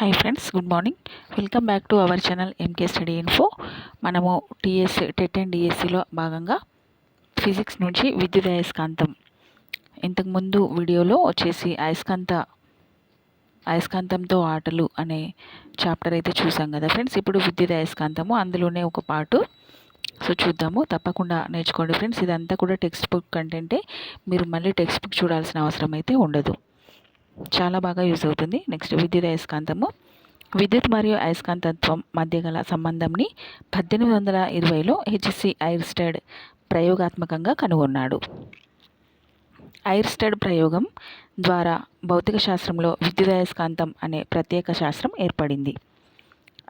Hi friends good morning welcome back to our channel MK study info మనము TS TET and డిఎస్సిలో భాగంగా physics నుంచి విద్యుత్ అయస్కాంతం. ఇంతకుముందు వీడియోలో వచ్చేసి అయస్కాంత అయస్కాంతంతో ఆటలు అనే చాప్టర్ అయితే చూసాం కదా ఫ్రెండ్స్ ఇప్పుడు విద్యుత్ అయస్కాంతము అందులోనే ఒక పాటు. సో చూద్దాము తప్పకుండా నేర్చుకోండి ఫ్రెండ్స్ ఇదంతా కూడా టెక్స్ట్ బుక్ కంటెంటే మీరు మళ్ళీ టెక్స్ట్ బుక్ చూడాల్సిన అవసరం అయితే ఉండదు. చాలా బాగా యూజ్ అవుతుంది. నెక్స్ట్ విద్యుత్ అయస్కాంతము. విద్యుత్ మరియు అయస్కాంతత్వం మధ్య గల సంబంధంని పద్దెనిమిది వందల ఇరవైలో హెచ్సి ఐర్స్టెడ్ ప్రయోగాత్మకంగా కనుగొన్నాడు. ఐర్స్టెడ్ ప్రయోగం ద్వారా భౌతిక శాస్త్రంలో విద్యుదయస్కాంతం అనే ప్రత్యేక శాస్త్రం ఏర్పడింది.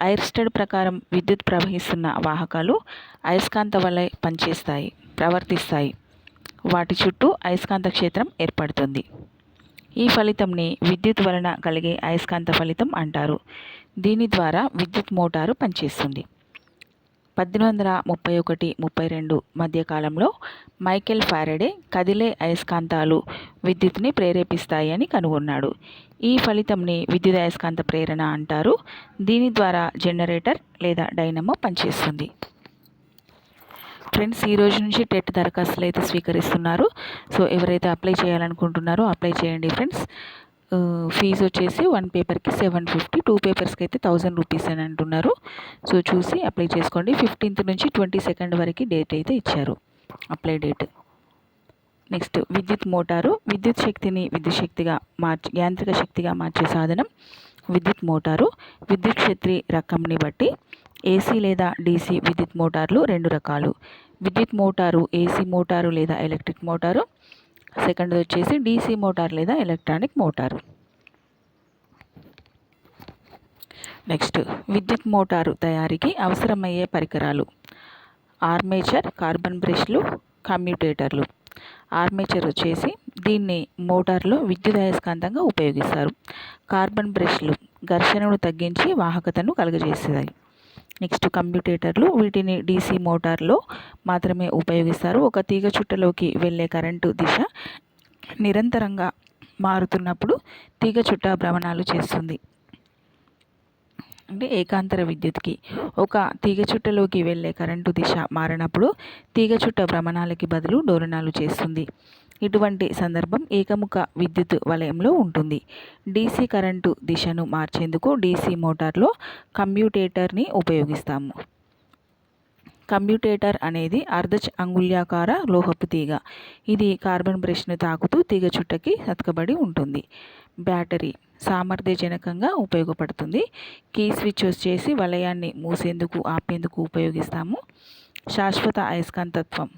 ఐర్స్టెడ్ ప్రకారం విద్యుత్ ప్రవహిస్తున్న వాహకాలు అయస్కాంత వలె పనిచేస్తాయి ప్రవర్తిస్తాయి. వాటి చుట్టూ అయస్కాంత క్షేత్రం ఏర్పడుతుంది. ఈ ఫలితంని విద్యుత్ వలన కలిగే అయస్కాంత ఫలితం అంటారు. దీని ద్వారా విద్యుత్ మోటారు పనిచేస్తుంది. పద్దెనిమిది వందల ముప్పై ఒకటి ముప్పై రెండు మధ్యకాలంలో మైకెల్ ఫారెడే కదిలే అయస్కాంతాలు విద్యుత్ని ప్రేరేపిస్తాయి అని కనుగొన్నాడు. ఈ ఫలితంని విద్యుత్ అయస్కాంత ప్రేరణ అంటారు. దీని ద్వారా జనరేటర్ లేదా డైనమో పనిచేస్తుంది. ఫ్రెండ్స్ ఈ రోజు నుంచి టెట్ దరఖాస్తులు అయితే స్వీకరిస్తున్నారు. సో ఎవరైతే అప్లై చేయాలనుకుంటున్నారో అప్లై చేయండి ఫ్రెండ్స్. ఫీజు వచ్చేసి వన్ పేపర్కి సెవెన్ ఫిఫ్టీ టూ పేపర్స్కి అయితే థౌజండ్ రూపీస్ అని అంటున్నారు. సో చూసి అప్లై చేసుకోండి. ఫిఫ్టీన్త్ నుంచి ట్వంటీ సెకండ్ వరకు డేట్ అయితే ఇచ్చారు. Apply date. నెక్స్ట్ విద్యుత్ మోటారు. విద్యుత్ శక్తిని విద్యుత్ శక్తిగా మార్చి యాంత్రిక శక్తిగా మార్చే సాధనం విద్యుత్ మోటారు. విద్యుత్ క్షేత్రి రకంని బట్టి ఏసీ లేదా డీసీ విద్యుత్ మోటార్లు రెండు రకాలు. విద్యుత్ మోటారు ఏసీ మోటారు లేదా ఎలక్ట్రిక్ మోటారు. సెకండ్ వచ్చేసి డీసీ మోటార్ లేదా ఎలక్ట్రానిక్ మోటారు. నెక్స్ట్ విద్యుత్ మోటారు తయారీకి అవసరమయ్యే పరికరాలు. ఆర్మేచర్ కార్బన్ బ్రష్లు కమ్యూటేటర్లు. ఆర్మేచర్ వచ్చేసి దీన్ని మోటార్లో విద్యుత్ అయస్కాంతంగా ఉపయోగిస్తారు. కార్బన్ బ్రష్లు ఘర్షణను తగ్గించి వాహకతను కలుగజేస్తాయి. నెక్స్ట్ కంప్యూటేటర్లు వీటిని డీసీ మోటార్లో మాత్రమే ఉపయోగిస్తారు. ఒక తీగ చుట్టలోకి వెళ్ళే కరెంటు దిశ నిరంతరంగా మారుతున్నప్పుడు తీగ చుట్ట భ్రమణాలు చేస్తుంది. అంటే ఏకాంతర విద్యుత్కి. ఒక తీగ చుట్టలోకి వెళ్ళే కరెంటు దిశ మారినప్పుడు తీగ చుట్ట భ్రమణాలకి బదులు డోలనాలు చేస్తుంది. ఇటువంటి సందర్భం ఏకముఖ విద్యుత్ వలయంలో ఉంటుంది. డీసీ కరెంటు దిశను మార్చేందుకు డీసీ మోటార్లో కమ్యూటేటర్ని ఉపయోగిస్తాము. కమ్యూటేటర్ అనేది అర్ధ అంగుళ్యాకార లోహపు తీగ. ఇది కార్బన్ బ్రష్ను తాకుతూ తీగ చుట్టకి అతకబడి ఉంటుంది. బ్యాటరీ సామర్థ్యజనకంగా ఉపయోగపడుతుంది. కీ స్విచ్ వచ్చేసి వలయాన్ని మూసేందుకు ఆపేందుకు ఉపయోగిస్తాము. శాశ్వత అయస్కాంతత్వం.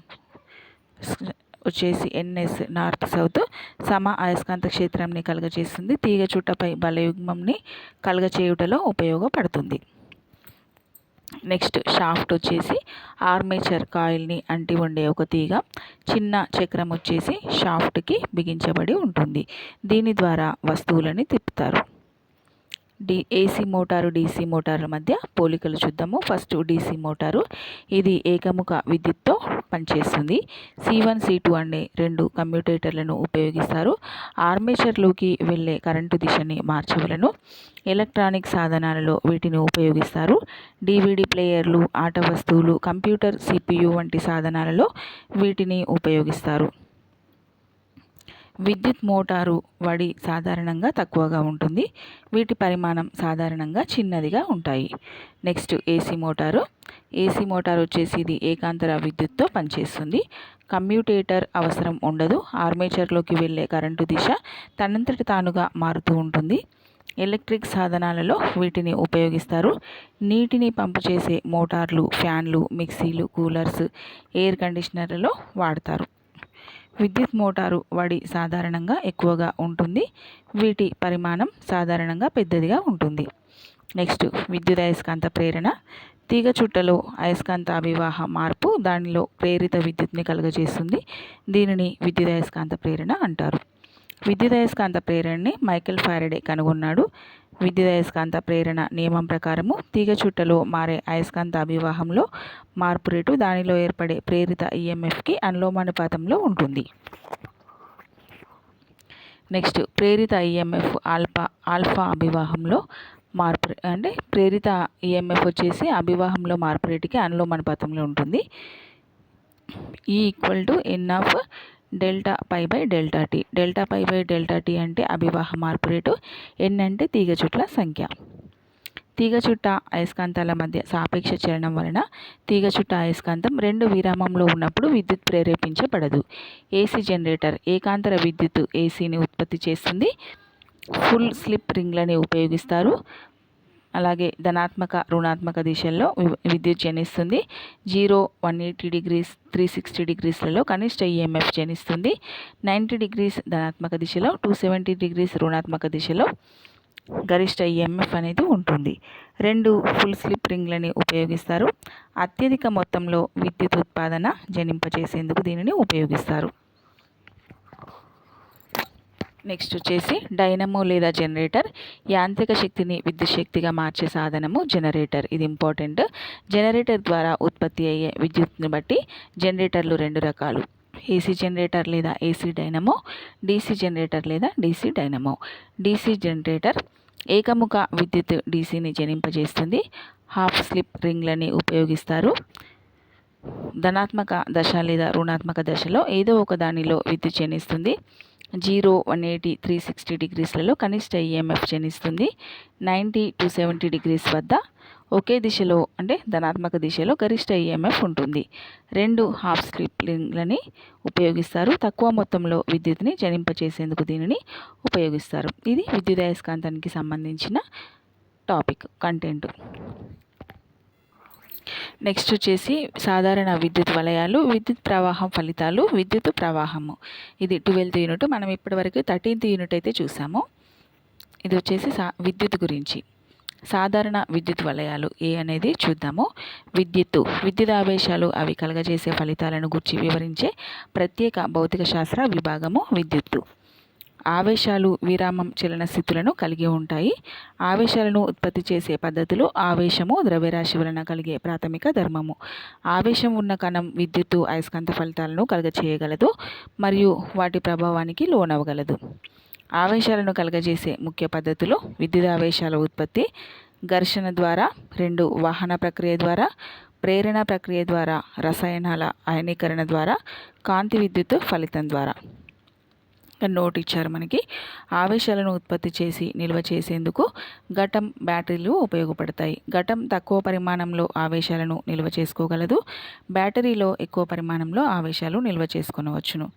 వచ్చేసి ఎన్ఎస్ నార్త్ సౌత్ సమ అయస్కాంత క్షేత్రంని కలుగజేస్తుంది. తీగ చుట్టపై బలయుగ్మంని కలుగచేయుటలో ఉపయోగపడుతుంది. నెక్స్ట్ షాఫ్ట్ వచ్చేసి ఆర్మేచర్ కాయిల్ని అంటి ఉండే ఒక తీగ. చిన్న చక్రం వచ్చేసి షాఫ్ట్కి బిగించబడి ఉంటుంది. దీని ద్వారా వస్తువులని తిప్పుతారు. డి ఏసీ మోటారు డీసీ మోటార్ల మధ్య పోలికలు చూద్దాము. First DC motor. ఇది ఏకముఖ విద్యుత్తో పనిచేస్తుంది. సి వన్ సి టూ అనే రెండు కమ్యూటేటర్లను ఉపయోగిస్తారు. ఆర్మేచర్లోకి వెళ్ళే కరెంటు దిశని మార్చవలను. ఎలక్ట్రానిక్ సాధనాలలో వీటిని ఉపయోగిస్తారు. డివిడి ప్లేయర్లు ఆట వస్తువులు కంప్యూటర్ సిపియు వంటి సాధనాలలో వీటిని ఉపయోగిస్తారు. విద్యుత్ మోటారు వడి సాధారణంగా తక్కువగా ఉంటుంది. వీటి పరిమాణం సాధారణంగా చిన్నదిగా ఉంటాయి. Next AC motor. AC motor వచ్చేసి ఇది ఏకాంతర విద్యుత్తో పనిచేస్తుంది. కమ్యూటేటర్ అవసరం ఉండదు. ఆర్మేచర్లోకి వెళ్ళే కరెంటు దిశ తనంతటి తానుగా మారుతూ ఉంటుంది. ఎలక్ట్రిక్ సాధనాలలో వీటిని ఉపయోగిస్తారు. నీటిని పంపు చేసే మోటార్లు ఫ్యాన్లు మిక్సీలు కూలర్స్ ఎయిర్ కండిషనర్లలో వాడతారు. విద్యుత్ మోటారు వడి సాధారణంగా ఎక్కువగా ఉంటుంది. వీటి పరిమాణం సాధారణంగా పెద్దదిగా ఉంటుంది. నెక్స్ట్ విద్యుత్ అయస్కాంత ప్రేరణ. తీగ చుట్టలో అయస్కాంత అభివాహ మార్పు దానిలో ప్రేరిత విద్యుత్ని కలుగజేస్తుంది. దీనిని విద్యుత్ అయస్కాంత ప్రేరణ అంటారు. విద్యుదయస్కాంత ప్రేరణని మైకెల్ ఫారెడే కనుగొన్నాడు. విద్యుత్ అయస్కాంత ప్రేరణ నియమం ప్రకారము తీగ చుట్టలో మారే అయస్కాంత అభివాహంలో మార్పు రేటు దానిలో ఏర్పడే ప్రేరిత ఈఎంఎఫ్కి అనులోమానుపాతంలో ఉంటుంది. నెక్స్ట్ ప్రేరిత ఈఎంఎఫ్ ఆల్ఫా ఆల్ఫా అభివాహంలో మార్పు అంటే ప్రేరిత ఈఎంఎఫ్ వచ్చేసి అభివాహంలో మార్పు రేటుకి అనులోమానుపాతంలో ఉంటుంది. ఈ equal to N of delta phi by delta T. Delta phi by delta T అంటే అభివాహ మార్పు రేటు. ఎన్ అంటే తీగ చుట్ల సంఖ్య. తీగ చుట్ట అయస్కాంతాల మధ్య సాపేక్ష చలనం వలన తీగ చుట్ట అయస్కాంతం రెండు విరామంలో ఉన్నప్పుడు విద్యుత్ ప్రేరేపించబడదు. ఏసీ జనరేటర్ ఏకాంతర విద్యుత్ ఏసీని ఉత్పత్తి చేస్తుంది. ఫుల్ స్లిప్ రింగ్లని ఉపయోగిస్తారు. అలాగే ధనాత్మక రుణాత్మక దిశల్లో విద్యుత్ జనిస్తుంది zero one eighty degrees three sixty డిగ్రీస్లలో కనిష్ట ఈఎంఎఫ్ జనిస్తుంది నైంటీ డిగ్రీస్ ధనాత్మక దిశలో టూ సెవెంటీ డిగ్రీస్ రుణాత్మక దిశలో గరిష్ట ఈఎంఎఫ్ అనేది ఉంటుంది. రెండు ఫుల్ స్లిప్ రింగ్లని ఉపయోగిస్తారు. అత్యధిక మొత్తంలో విద్యుత్ ఉత్పాదన జనింపచేసేందుకు దీనిని ఉపయోగిస్తారు. నెక్స్ట్ వచ్చేసి డైనమో లేదా జనరేటర్ యాంత్రిక శక్తిని విద్యుత్ శక్తిగా మార్చే సాధనము జనరేటర్. ఇది ఇంపార్టెంట్. జనరేటర్ ద్వారా ఉత్పత్తి అయ్యే విద్యుత్ని బట్టి జనరేటర్లు రెండు రకాలు. ఏసీ జనరేటర్ లేదా ఏసీ డైనమో డీసీ జనరేటర్ లేదా డీసీ డైనమో. డీసీ జనరేటర్ ఏకముఖ విద్యుత్ డీసీని జనింపజేస్తుంది. హాఫ్ స్లిప్ రింగ్లని ఉపయోగిస్తారు. ధనాత్మక దశ లేదా రుణాత్మక దశలో ఏదో ఒక దానిలో విద్యుత్ జనిస్తుంది. Zero one eighty three sixty డిగ్రీస్లలో కనిష్ట ఈఎంఎఫ్ జనిస్తుంది నైంటీ టు సెవెంటీ డిగ్రీస్ వద్ద ఒకే దిశలో అంటే ధనాత్మక దిశలో గరిష్ట ఈఎంఎఫ్ ఉంటుంది. రెండు హాఫ్ స్లిప్లింగ్లని ఉపయోగిస్తారు. తక్కువ మొత్తంలో విద్యుత్ని జనింపచేసేందుకు దీనిని ఉపయోగిస్తారు. ఇది విద్యుదయస్కాంతానికి సంబంధించిన టాపిక్ కంటెంట్. నెక్స్ట్ వచ్చేసి సాధారణ విద్యుత్ వలయాలు విద్యుత్ ప్రవాహం ఫలితాలు విద్యుత్ ప్రవాహము. ఇది ట్వెల్త్ యూనిట్ మనం ఇప్పటివరకు థర్టీన్త్ యూనిట్ అయితే చూసాము. ఇది వచ్చేసి సా విద్యుత్ గురించి. సాధారణ విద్యుత్ వలయాలు ఏ అనేది చూద్దాము. విద్యుత్తు. విద్యుత్ ఆవేశాలు అవి కలగజేసే ఫలితాలను గురించి వివరించే ప్రత్యేక భౌతిక శాస్త్ర విభాగము విద్యుత్తు. ఆవేశాలు విరామం చలన స్థితులను కలిగి ఉంటాయి. ఆవేశాలను ఉత్పత్తి చేసే పద్ధతులు ఆవేశము ద్రవ్యరాశి వలన కలిగే ప్రాథమిక ధర్మము. ఆవేశం ఉన్న కణం విద్యుత్తు అయస్కాంత ఫలితాలను కలగచేయగలదు మరియు వాటి ప్రభావానికి లోనవగలదు ఆవేశాలను కలగజేసే ముఖ్య పద్ధతులు విద్యుత్ ఆవేశాల ఉత్పత్తి ఘర్షణ ద్వారా రెండు వాహన ప్రక్రియ ద్వారా ప్రేరణ ప్రక్రియ ద్వారా రసాయనాల అయనీకరణ ద్వారా కాంతి విద్యుత్ ఫలితం ద్వారా. నోట్ ఇచ్చారు మనకి. ఆవేశాలను ఉత్పత్తి చేసి నిల్వ చేసేందుకు ఘటం బ్యాటరీలు ఉపయోగపడతాయి. ఘటం తక్కువ పరిమాణంలో ఆవేశాలను నిల్వ చేసుకోగలదు. బ్యాటరీలో ఎక్కువ పరిమాణంలో ఆవేశాలు నిల్వ చేసుకునవచ్చును.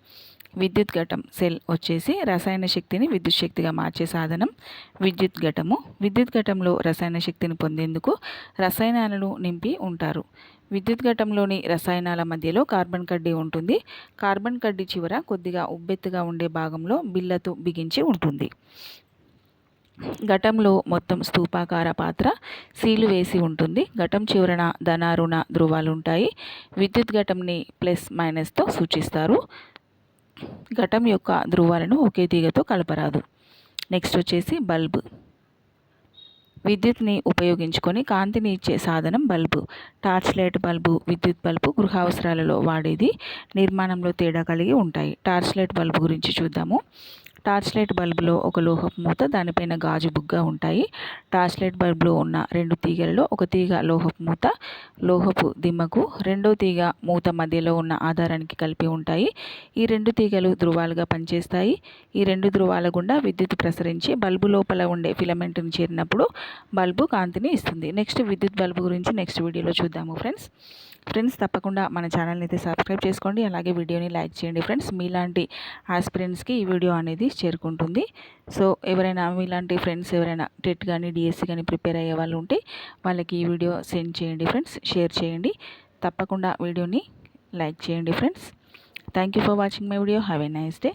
విద్యుత్ ఘటం సెల్ వచ్చేసి రసాయన శక్తిని విద్యుత్ శక్తిగా మార్చే సాధనం విద్యుత్ ఘటము. విద్యుత్ ఘటంలో రసాయన శక్తిని పొందేందుకు రసాయనాలను నింపి ఉంటారు. విద్యుత్ ఘటంలోని రసాయనాల మధ్యలో కార్బన్ కడ్డీ ఉంటుంది. కార్బన్ కడ్డీ చివర కొద్దిగా ఉబ్బెత్తుగా ఉండే భాగంలో బిల్లతో బిగించి ఉంటుంది. ఘటంలో మొత్తం స్థూపాకార పాత్ర సీలు వేసి ఉంటుంది. ఘటం చివరన ధనారుణ ధృవాలు ఉంటాయి విద్యుత్ ఘటంని ప్లస్ మైనస్తో సూచిస్తారు. ఘటం యొక్క ధ్రువాలను ఒకే తీగతో కలపరాదు. నెక్స్ట్ వచ్చేసి బల్బ్. విద్యుత్ని ఉపయోగించుకొని కాంతిని ఇచ్చే సాధనం బల్బు. టార్చ్ లైట్ బల్బు విద్యుత్ బల్బు గృహ అవసరాలలో వాడేది నిర్మాణంలో తేడా కలిగి ఉంటాయి. టార్చ్ లైట్ బల్బు గురించి చూద్దాము. టార్చ్ లైట్ బల్బులో ఒక లోహపు మూత దానిపైన గాజు బుగ్గ ఉంటాయి. టార్చ్ లైట్ బల్బులో ఉన్న రెండు తీగలలో ఒక తీగ లోహపు మూత లోహపు దిమ్మకు రెండో తీగ మూత మధ్యలో ఉన్న ఆధారానికి కలిపి ఉంటాయి. ఈ రెండు తీగలు ధృవాలుగా పనిచేస్తాయి. ఈ రెండు ధృవాల గుండా విద్యుత్ ప్రసరించి బల్బు లోపల ఉండే ఫిలమెంట్ని చేరినప్పుడు బల్బు కాంతిని ఇస్తుంది. నెక్స్ట్ విద్యుత్ బల్బు గురించి నెక్స్ట్ వీడియోలో చూద్దాము ఫ్రెండ్స్. ఫ్రెండ్స్ తప్పకుండా మన ఛానల్ని అయితే సబ్స్క్రైబ్ చేసుకోండి. అలాగే వీడియోని లైక్ చేయండి ఫ్రెండ్స్ మీలాంటి ఆస్పిరెంట్స్కి ఈ వీడియో అనేది చేరుకుంటుంది. సో ఎవరైనా మీలాంటి ఫ్రెండ్స్ ఎవరైనా టెట్ కానీ డిఎస్సి కానీ ప్రిపేర్ అయ్యే వాళ్ళు ఉంటే వాళ్ళకి ఈ వీడియో సెండ్ చేయండి ఫ్రెండ్స్ షేర్ చేయండి. తప్పకుండా వీడియోని లైక్ చేయండి friends thank you for watching my video have a nice day